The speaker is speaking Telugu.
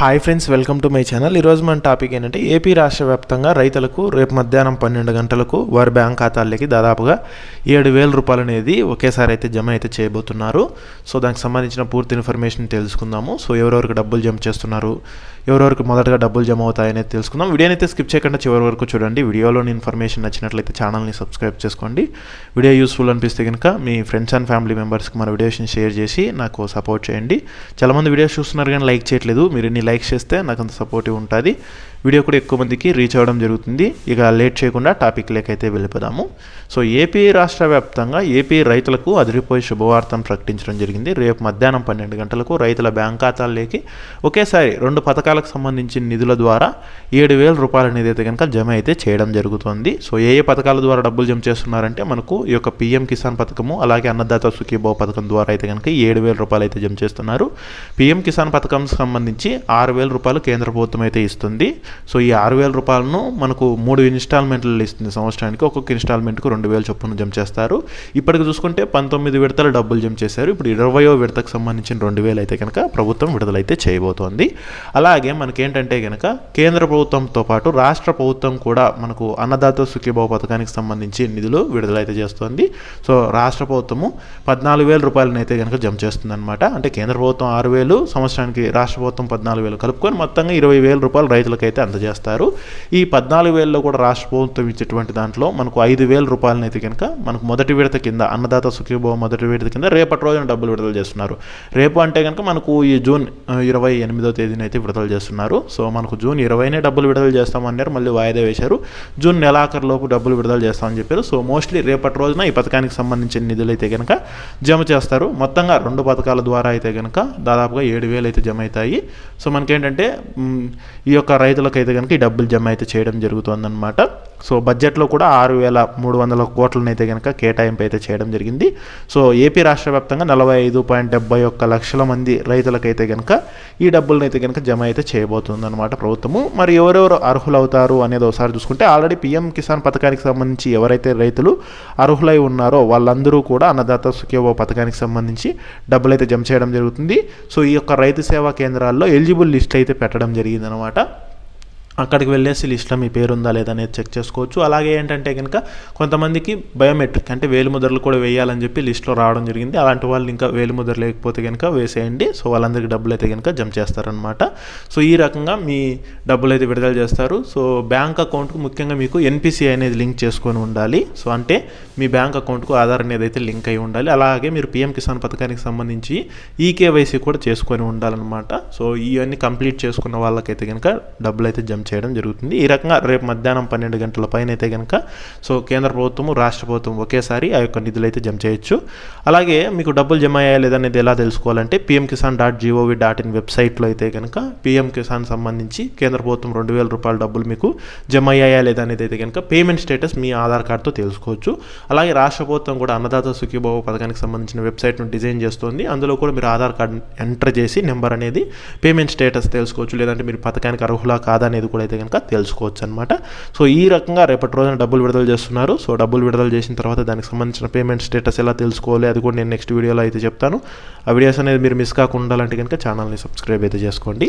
Hi friends welcome to my channel. ఈరోజు మన టాపిక్ ఏంటంటే ఏపీ రాష్ట్ర వ్యాప్తంగా రైతులకు రేపు మధ్యాహ్నం పన్నెండు గంటలకు వారి బ్యాంక్ ఖాతాలకి దాదాపుగా ఏడు వేల రూపాయలు అనేది ఒకేసారి అయితే జమ అయితే చేయబోతున్నారు. సో దానికి సంబంధించిన పూర్తి ఇన్ఫర్మేషన్ తెలుసుకుందాము. సో ఎవరెవరికి డబ్బులు జమ చేస్తున్నారు ఎవరెవరికి మొదటగా డబ్బులు జమ అవుతాయనేది తెలుసుకుందాం. వీడియోని అయితే స్కిప్ చేయకుండా చివరి వరకు చూడండి. వీడియోలోని ఇన్ఫర్మేషన్ నచ్చినట్లయితే ఛానల్ని సబ్స్క్రైబ్ చేసుకోండి. వీడియో యూస్ఫుల్ అనిపిస్తే కనుక మీ ఫ్రెండ్స్ అండ్ ఫ్యామిలీ మెంబర్స్కి మన వీడియోస్ని షేర్ చేసి నాకు సపోర్ట్ చేయండి. చాలామంది వీడియోస్ చూస్తున్నారు కానీ లైక్ చేయట్లేదు. మీరు ఎన్ని లైక్ చేస్తే నాకు అంత సపోర్టివ్ ఉంటుంది. వీడియో కూడా ఎక్కువ మందికి రీచ్ అవ్వడం జరుగుతుంది. ఇక లేట్ చేయకుండా టాపిక్ లేకైతే వెళ్ళిపోదాము. సో ఏపీ రాష్ట్ర వ్యాప్తంగా ఏపీ రైతులకు అదిరిపోయే శుభవార్తను ప్రకటించడం జరిగింది. రేపు మధ్యాహ్నం పన్నెండు గంటలకు రైతుల బ్యాంక్ ఖాతాల్లోకి ఒకేసారి రెండు పథకాలకు సంబంధించిన నిధుల ద్వారా ఏడు వేల రూపాయలు అనేది అయితే కనుక జమ అయితే చేయడం జరుగుతుంది. సో ఏ ఏ పథకాల ద్వారా డబ్బులు జమ చేస్తున్నారంటే మనకు ఈ యొక్క పిఎం కిసాన్ పథకము అలాగే అన్నదాత సుఖీభావ పథకం ద్వారా అయితే కనుక ఏడు వేల రూపాయలు అయితే జమ చేస్తున్నారు. పిఎం కిసాన్ పథకం సంబంధించి ఆరు వేల రూపాయలు కేంద్ర ప్రభుత్వం అయితే ఇస్తుంది. సో ఈ ఆరు వేల రూపాయలను మనకు మూడు ఇన్స్టాల్మెంట్లు ఇస్తుంది సంవత్సరానికి. ఒక్కొక్క ఇన్స్టాల్మెంట్కు రెండు వేల చొప్పున జమ చేస్తారు. ఇప్పటికి చూసుకుంటే పంతొమ్మిది విడతల డబ్బులు జమ చేశారు. ఇప్పుడు ఇరవయో విడతకు సంబంధించిన రెండు వేలు అయితే కనుక ప్రభుత్వం విడుదలైతే చేయబోతోంది. అలాగే మనకేంటంటే కనుక కేంద్ర ప్రభుత్వంతో పాటు రాష్ట్ర ప్రభుత్వం కూడా మనకు అన్నదాత సుఖీభావ పథకానికి సంబంధించి నిధులు విడుదలైతే చేస్తుంది. సో రాష్ట్ర ప్రభుత్వము పద్నాలుగు వేల రూపాయలను అయితే కనుక జమ చేస్తుందన్నమాట. అంటే కేంద్ర ప్రభుత్వం ఆరు వేలు సంవత్సరానికి రాష్ట్ర ప్రభుత్వం పద్నాలుగు వేలు కలుపుకొని మొత్తంగా ఇరవై వేల రూపాయలు రైతులకైతే అందజేస్తారు. ఈ పద్నాలుగు వేలలో కూడా రాష్ట్ర ప్రభుత్వం ఇచ్చేటువంటి దాంట్లో మనకు ఐదు వేల రూపాయలనైతే కనుక మనకు మొదటి విడత కింద అన్నదాత సుఖీభావ మొదటి విడత కింద రేపటి రోజున డబ్బులు విడుదల చేస్తున్నారు. రేపు అంటే కనుక మనకు ఈ జూన్ ఇరవై ఎనిమిదో తేదీన అయితే విడుదల చేస్తున్నారు. సో మనకు జూన్ ఇరవైనే డబ్బులు విడుదల చేస్తామన్నారు మళ్ళీ వాయిదా వేశారు. జూన్ నెలాఖరు లోపు డబ్బులు విడుదల చేస్తామని చెప్పారు. సో మోస్ట్లీ రేపటి రోజున ఈ పథకానికి సంబంధించిన నిధులు అయితే కనుక జమ చేస్తారు. మొత్తంగా రెండు పథకాల ద్వారా అయితే కనుక దాదాపుగా ఏడు వేలు అయితే జమ అవుతాయి. సో మనకేంటంటే ఈ యొక్క రైతులకైతే కనుక ఈ డబ్బులు జమ అయితే చేయడం జరుగుతుందన్నమాట. సో బడ్జెట్లో కూడా ఆరు వేల మూడు వందల కోట్లను అయితే కనుక కేటాయింపు అయితే చేయడం జరిగింది. సో ఏపీ రాష్ట్ర వ్యాప్తంగా నలభై ఐదు పాయింట్ డెబ్బై ఒక్క లక్షల మంది రైతులకైతే కనుక ఈ డబ్బులనైతే కనుక జమ అయితే చేయబోతుంది అనమాట ప్రభుత్వము. మరి ఎవరెవరు అర్హులు అవుతారు అనేది ఒకసారి చూసుకుంటే ఆల్రెడీ పీఎం కిసాన్ పథకానికి సంబంధించి ఎవరైతే రైతులు అర్హులై ఉన్నారో వాళ్ళందరూ కూడా అన్నదాత సుఖేవో పథకానికి సంబంధించి డబ్బులు అయితే జమ చేయడం జరుగుతుంది. సో ఈ యొక్క రైతు సేవా కేంద్రాల్లో ఎలిజిబుల్ లిస్ట్ అయితే పెట్టడం జరిగింది అనమాట అక్కడికి వెళ్ళేసి లిస్ట్లో మీ పేరు ఉందా లేదా అనేది చెక్ చేసుకోవచ్చు. అలాగే ఏంటంటే కనుక కొంతమందికి బయోమెట్రిక్ అంటే వేలిముద్రలు కూడా వేయాలని చెప్పి లిస్ట్లో రావడం జరిగింది. అలాంటి వాళ్ళు ఇంకా వేలిముద్ర లేకపోతే కనుక వేసేయండి. సో వాళ్ళందరికీ డబ్బులు అయితే కనుక జమ చేస్తారనమాట సో ఈ రకంగా మీ డబ్బులు అయితే విడుదల చేస్తారు. సో బ్యాంక్ అకౌంట్కు ముఖ్యంగా మీకు ఎన్పిసి అనేది లింక్ చేసుకొని ఉండాలి. సో అంటే మీ బ్యాంక్ అకౌంట్కు ఆధార్ అనేది అయితే లింక్ అయి ఉండాలి. అలాగే మీరు పిఎం కిసాన్ పథకానికి సంబంధించి ఈకేవైసీ కూడా చేసుకొని ఉండాలన్నమాట. సో ఇవన్నీ కంప్లీట్ చేసుకున్న వాళ్ళకైతే కనుక డబ్బులు అయితే జమ చేయడం జరుగుతుంది. ఈ రకంగా రేపు మధ్యాహ్నం పన్నెండు గంటల పైన అయితే కనుక సో కేంద్ర ప్రభుత్వము రాష్ట్ర ప్రభుత్వం ఒకేసారి ఆ యొక్క నిధులు అయితే జమ చేయొచ్చు. అలాగే మీకు డబ్బులు జమ అయ్యాయా లేదనేది ఎలా తెలుసుకోవాలంటే PM Kisan dot G O V dot in వెబ్సైట్లో అయితే కనుక పిఎం కిసాన్ సంబంధించి కేంద్ర ప్రభుత్వం రెండు వేల రూపాయల డబ్బులు మీకు జమ అయ్యాయా లేదనేది అయితే కనుక పేమెంట్ స్టేటస్ మీ ఆధార్ కార్డ్తో తెలుసుకోవచ్చు. అలాగే రాష్ట్ర ప్రభుత్వం కూడా అన్నదాత సుఖీభావ పథకానికి సంబంధించిన వెబ్సైట్ను డిజైన్ చేస్తుంది. అందులో కూడా మీరు ఆధార్ కార్డ్ ఎంటర్ చేసి నెంబర్ అనేది పేమెంట్ స్టేటస్ తెలుసుకోవచ్చు. లేదంటే మీరు పథకానికి అర్హులా కాదా అనేది కూడా అయితే కనుక తెలుసుకోవచ్చు అనమాట సో ఈ రకంగా రేపటి రోజున డబ్బులు విడుదల చేస్తున్నారు. సో డబ్బులు విడుదల చేసిన తర్వాత దానికి సంబంధించిన పేమెంట్ స్టేటస్ ఎలా తెలుసుకోవాలి అది కూడా నేను నెక్స్ట్ వీడియోలో అయితే చెప్తాను. ఆ వీడియోస్ అనేది మీరు మిస్ కాకుండా ఉండాలంటే కనుక ఛానల్ని సబ్స్క్రైబ్ అయితే చేసుకోండి.